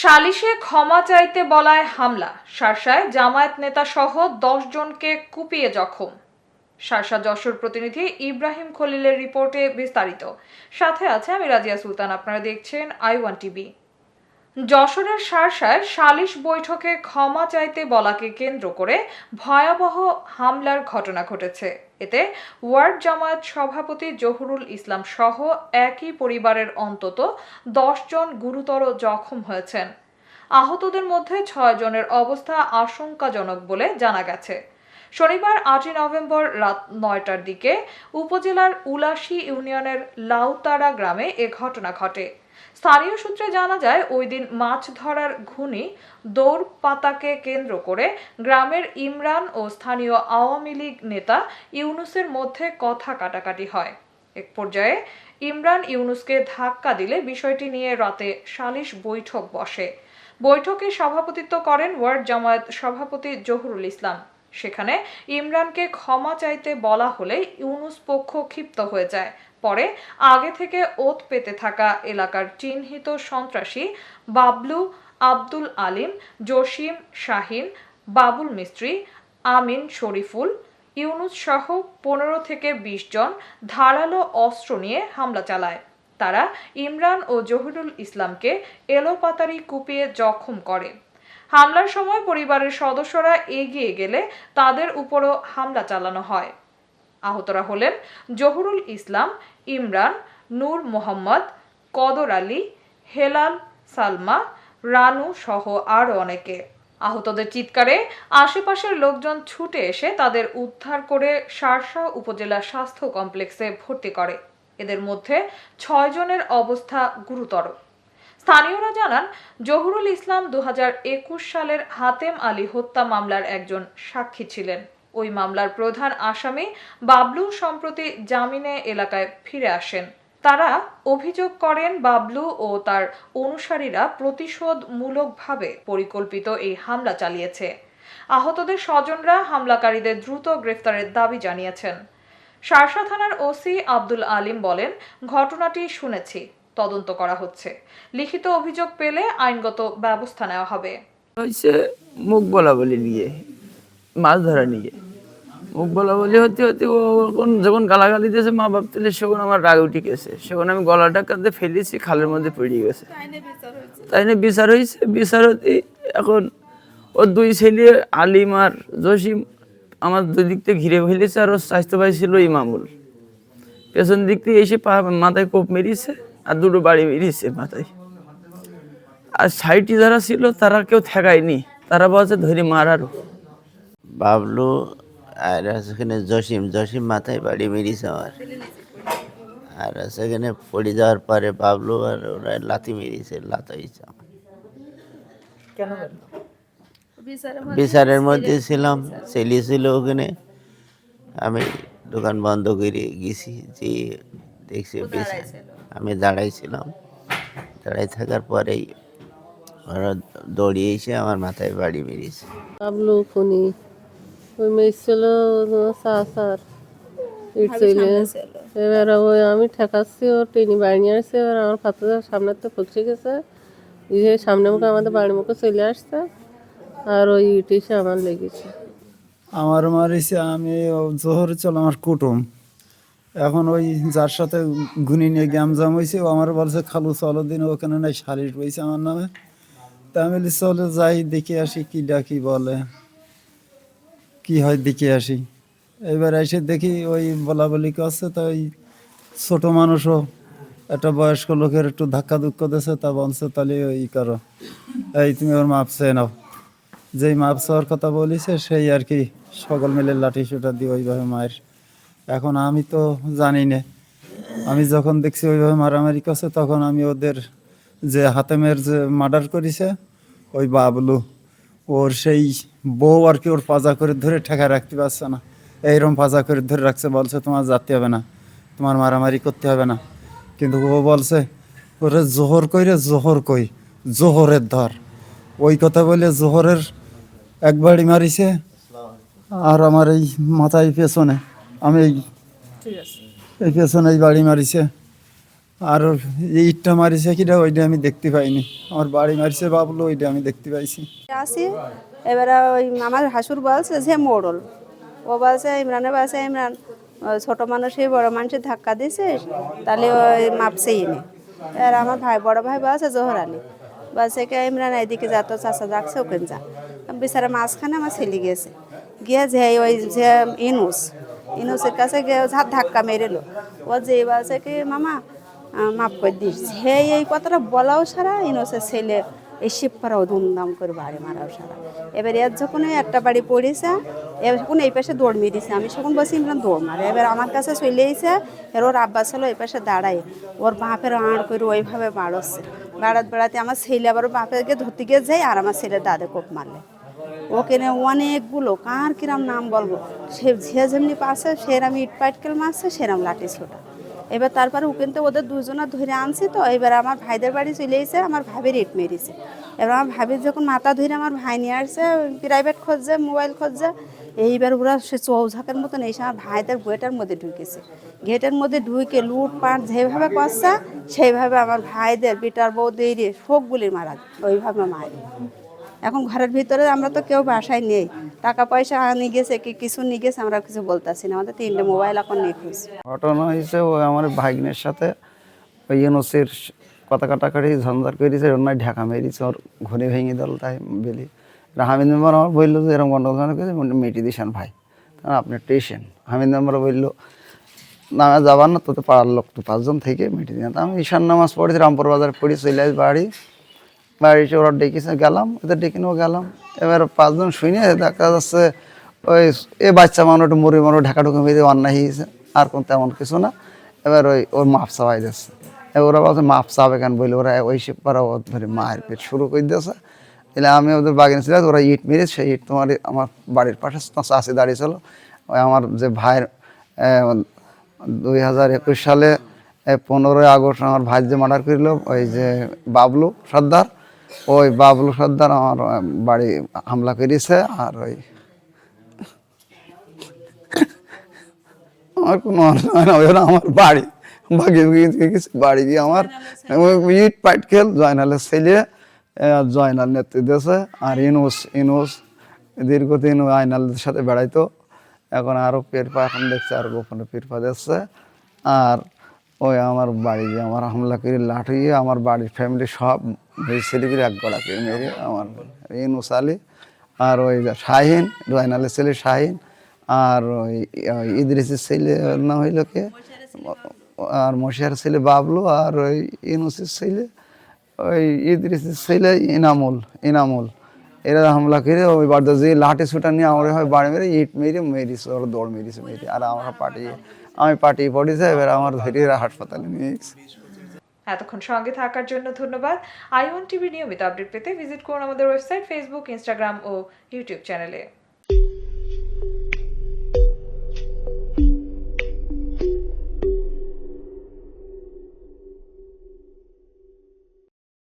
সালিশে ক্ষমা চাইতে বলায় হামলা। শার্শায় জামায়াত নেতা সহ দশ জনকে কুপিয়ে জখম। শার্শা যশোর প্রতিনিধি ইব্রাহিম খলিলের রিপোর্টে বিস্তারিত। সাথে আছে আমি রাজিয়া সুলতান, আপনারা দেখছেন আই ওয়ান টিভি। যশোরের শার্শায় সালিশ বৈঠকে ক্ষমা চাইতে বলাকে কেন্দ্র করে ভয়াবহ হামলার ঘটনা ঘটেছে। এতে ওয়ার্ড জামায়াত সভাপতি জহুরুল ইসলাম সহ একই পরিবারের অন্তত জন গুরুতর জখম হয়েছেন। আহতদের মধ্যে ছয় জনের অবস্থা আশঙ্কাজনক বলে জানা গেছে। শনিবার আটই নভেম্বর রাত নয়টার দিকে উপজেলার উলাসী ইউনিয়নের লাউতারা গ্রামে এ ঘটনা ঘটে। স্থানীয় সূত্রে জানা যায়, ওই দিন মাছ ধরার ঘুনি দৌড় পাতাকে কেন্দ্র করে গ্রামের ইমরান ও স্থানীয় আওয়ামী লীগ নেতা ইউনুসের মধ্যে কথা কাটাকাটি হয়। এক পর্যায়ে ইমরান ইউনুসকে ধাক্কা দিলে বিষয়টি নিয়ে রাতে সালিশ বৈঠক বসে। বৈঠকে সভাপতিত্ব করেন ওয়ার্ড জামায়াত সভাপতি জহুরুল ইসলাম। সেখানে ইমরানকে ক্ষমা চাইতে বলা হলে ইউনুস পক্ষ ক্ষিপ্ত হয়ে যায়। পরে আগে থেকে ওত পেতে থাকা এলাকার চিহ্নিত সন্ত্রাসী বাবলু আব্দুল আলিম, জসিম শাহিন, বাবুল মিস্ত্রি, আমিন শরীফুল, ইউনুস সহ পনেরো থেকে বিশ জন ধারালো অস্ত্র নিয়ে হামলা চালায়। তারা ইমরান ও জহিরুল ইসলামকে এলোপাতারি কুপিয়ে জখম করে। হামলার সময় পরিবারের সদস্যরা এগিয়ে গেলে তাদের উপরও হামলা চালানো হয়। আহতরা হলেন জহুরুল ইসলাম, ইমরান, নূর মোহাম্মদ, কদর আলী, হেলাল সালমা, রানু সহ আরও অনেকে। আহতদের চিৎকারে আশেপাশের লোকজন ছুটে এসে তাদের উদ্ধার করে শার্শা উপজেলা স্বাস্থ্য কমপ্লেক্সে ভর্তি করে। এদের মধ্যে ছয় জনের অবস্থা গুরুতর। স্থানীয়রা জানান, জহুরুল ইসলাম দু হাজার একুশ সালের হাতেম আলী হত্যা মামলার একজন সাক্ষী ছিলেন। ওই মামলার প্রধান আসামি বাবলু সম্প্রতি জামিনে এলাকায় ফিরে আসেন। তারা অভিযোগ করেন, বাবলু ও তার অনুসারীরা প্রতিশোধমূলকভাবে পরিকল্পিত এই হামলা চালিয়েছে। আহতদের স্বজনরা হামলাকারীদের দ্রুত গ্রেফতারের দাবি জানিয়েছেন। শার্শা থানার ওসি আব্দুল আলিম বলেন, ঘটনাটি শুনেছি, তদন্ত করা হচ্ছে। লিখিত অভিযোগ পেলে আইনগত ব্যবস্থা নেওয়া হবে। মুখ বলা বলি নিয়ে, মাছ ধরা নিয়ে। মুখ বলা বলি হতে হতে ও যখন যখন গালাগালি দিয়েছে মা বাপ তুলে সেখন আমার রাগ উঠে গেছে। সেখন আমি গলাটা কাঁদে ফেলেছি খালের মধ্যে পড়ে গেছে। তাই না বিচার হয়েছে বিচার হতে এখন ওর দুই ছেলে আলিম আর জসিম আমার দুই দিক থেকে ঘিরে ফেলেছে আর ওর স্বাস্থ্য ভাই ছিল ইমামুল। পেছন দিক থেকে এসে পা মাথায় কোপ মেরিয়েছে আর দুটো বাড়ি মেরিয়েছে মাথায়। আর সাইডে যারা ছিল তারা কেউ ঠেকায়নি। তারা বলছে ধরে মারারও বাবলু আর সেখানে জসিম জসিম মাথায় বাড়ি মেরিয়েছে আমার। আর আছে সেখানে পড়ে যাওয়ার পরে বাবলু আর ওরা লাথি মেরিয়েছে লাতাইছে আমার। বিচারের মধ্যে ছিলাম ছেলে ছিল ওখানে। আমি দোকান বন্ধ করে গেছি যে দেখছি আমি দাঁড়াইছিলাম। দাঁড়াই থাকার পরেই ওরা দৌড়িয়ে এসে আমার মাথায় বাড়ি মেরিয়েছে পাবলো খুনি। ওই মেয়ে ছিল চাচার ইট ছিল। এবার ওই আমি ঠেকাচ্ছি ও টেনি বাড়ি নিয়ে আসছে। এবার আমার ফাতে সামনে তো ফসে গেছে। ইয়ে সামনে মুখে আমাদের বাড়ির মুখে চলে আসছে। আর ওই ইট এসে আমার লেগেছে। আমার মারিছে আমি ও জোহর চল আমার কুটুম। এখন ওই যার সাথে গুনি নিয়ে গ্যামজাম হয়েছে ও আমার বলছে খালু চলো দিন ওখানে নাই সালিশ বইছে আমার নামে। তা আমি চলে যাই দেখে আসি কি ডাকি বলে। কি হয় দেখে আসি। এবার এসে দেখি ওই বলা বলি করছে তো ওই ছোটো মানুষও একটা বয়স্ক লোকের একটু ধাক্কা দুঃখ দিয়েছে, তা বলছে তাহলে ওই করো। এই তুমি ওর মাপ চেয়ে নাও। যেই মাপ চাওয়ার কথা বলিছে, সেই আর কি সকল মিলে লাঠি সুটা দিয়ে ওইভাবে মায়ের। এখন আমি তো জানি না। আমি যখন দেখছি ওইভাবে মারামারি করছে, তখন আমি ওদের যে হাতেমের যে মার্ডার করেছে, ওই বাবলু ওর সেই বউ আর কি ওর পাজা করে ধরে ঠেকা রাখতে পারছে না। এইরকম পাজা করে ধরে রাখছে বলছে তোমার যাতে হবে না তোমার মারামারি করতে হবে না। কিন্তু ও বলছে ওরে জোহর কইরে জোহর কই? জোহরের ধর। ওই কথা বলে জোহরের এক বাড়ি মারিছে আর আমার এই মাথায় পেছনে আমি এই পেছনে এই বাড়ি মারিছে। আর ইটটা মারিছে কিটা ওইটা আমি দেখতে পাইনি। আমার বাড়ি মারিছে বাবলো, ওইটা আমি দেখতে পাইছি। আসি, এবারে ওই আমার হাসুর বলছে যে মোড়ল। ও বলছে, ইমরানের বলছে, ইমরান ছোট মানুষই বড় মানুষের ধাক্কা দিছিস তাহলে ওই মাপছে এনে আর আমার ভাই, বড় ভাই বলছে, জোহর আলী। বলছে কে, ইমরান এদিকে যা তো চাষা যাচ্ছে ওখানে যা। বিচারা মাঝখানে আমার ছেলে গিয়েছে। গিয়ে যে ওই যে ইনুস, ইনুসের কাছে গিয়ে ধাক্কা মেরেলো। ও যে বলছে কি, মামা মাফ করে দিস। হে, এই কথাটা বলাও সারা ইনোসের ছেলে এই শিব করাও ধুমধাম করে বাড়ি মারাও সারা। এবার এর যখন একটা বাড়ি পড়েছে, এবার যখন এই পাশে দৌড় মেরেছে, আমি তখন বসে দৌড় মারে। এবার আমার কাছে চলে এসে এর ওর আব্বা ছিল এই পাশে দাঁড়ায়। ওর বাপের আড় করে ওইভাবে বাড়ছে বাড়াতে বাড়াতে আমার ছেলে আবার বাপেরকে ধরতে গিয়ে যাই আর আমার ছেলে দাদা কোপ মারলে। ওখানে অনেকগুলো, কার কিরাম নাম বলব? সে যে যেমনি পাশে সেরাম ইট পাটকেল মারছে, সেরাম লাঠি ছোটা। এবার তারপরে থেকে ওদের দুজনা ধরে আনছি তো, এবার আমার ভাইদের বাড়ি চলে এসে আমার ভাবির ইট মেরেছে। এবার আমার ভাবির যখন মাথা ধরে আমার ভাই নিয়ে আসছে প্রাইভেট খুঁজছে মোবাইল খুঁজছে, এইবার ওরা সে চৌঝাকের মতন এসে আমার ভাইদের গেটের মধ্যে ঢুকেছে। গেটের মধ্যে ঢুকে লুটপাট যেভাবে করছে, সেইভাবে আমার ভাইদের, বিটার বৌদি শোকগুলির মারা, ওইভাবে মারে। এখন ঘরের ভিতরে আমরা তো কেউ বাসায় নেই। টাকা পয়সা নিয়ে গেছে কি কিছু নিয়ে গেছে আমরা কিছু বলতেছি না। আমাদের তিনটে মোবাইল এখন নিখোঁজ ঘটনা হয়েছে, ওই আমার ভাগ্নের সাথে ওই ইউনুসের কথা কাটাকাটি ঝঞ্ঝার করেছে অন্য ঢাকা মেরেছে, ওর ঘুরে ভেঙে দল তাই বেলি। হামিদ মেম্বার আমার বলল যে এরকম গন্ডগোল করেছে মেটি দিশান ভাই তখন আপনি টেশন। হামিদ মেম্বার বলল, না, যাবার না, তোতে পাড়ার লোক তো পাঁচজন থেকে মিটি দিন আমি ঈশান নামাজ পড়েছি, রামপুর বাজার পড়ি চলে বাড়ি। বাড়ি এসে ওরা ডেকেছে গেলাম ওদের ডেকে নিয়েও গেলাম। এবার পাঁচজন শুনে দেখা যাচ্ছে ওই এ বাচ্চা মানুষ একটু মরে মরে ঢাকা ঢুকে মেয়েছে অন্যায় হয়েছে, আর কোন তেমন কিছু না। এবার ওই ওর মাপ চাওয়াই দিচ্ছে এবার ওরা বলছে, মাপ চাবে কেন? বলে ওরা ওই সে পারা ও ধরে মায়ের পেট শুরু করে দিয়েছে। তাহলে আমি ওদের বাগিনে ছিলাম, ওরা ইট মেরেছে সেই ইট তোমার আমার বাড়ির পাশে চাষি দাঁড়িয়েছিল ওই আমার যে ভাইয়ের দুই হাজার একুশ সালে পনেরোই আগস্ট আমার ভাই যে মার্ডার করল, ওই যে বাবলু সর্দার ওই বাবলু সর্দার আমার বাড়ি হামলা করেছে আর ওই আমার কোনো অন্যায় না, ওই আমার বাড়ি। বাকি বাড়ি গিয়ে আমার ইট পাইট খেল, জয়নালের ছেলে জয়নাল নেতৃত্ব দিয়েছে, আর ইনুস ইনুস, দীর্ঘদিন ওই আইনালদের সাথে বেড়াইতো। এখন আরও পেরপা এখন দেখছে আর গোপনে পেরপা দিচ্ছে আর ওই আমার বাড়ি আমার হামলা করে লাঠিয়ে আমার বাড়ির ফ্যামিলি সব ছেলেগুলি এক গড়াকে মেরে আমার ইনুস আলী আর ওই শাহিন জয়নালের ছেলে শাহিন আর ওই ইদ্রিসের ছেলে না হইল কে? আর মশিয়ার ছেলে বাবলু আর ওই ইনুসের ছেলে, ওই ইদ্রিসের ছেলে ইনামুল ইনামুল। এরা হামলা করে ওই বাড়িতে যে লাঠি ছুটা নিয়ে আমার হয় বাড়ি মেরে ইট মেরে মেরিস ওরা দৌড় মেরিস মেরে আর আমরা পাঠিয়ে আমি পাঠিয়ে যাই এবার আমার ধৈর্যরা হাসপাতালে নিয়ে গেছে। এতক্ষণ সঙ্গে থাকার জন্য ধন্যবাদ। আইওয়ান টিভি নিয়মিত আপডেট পেতে ভিজিট করুন আমাদের ওয়েবসাইট, ফেসবুক, ইনস্টাগ্রাম ও ইউটিউব চ্যানেলে।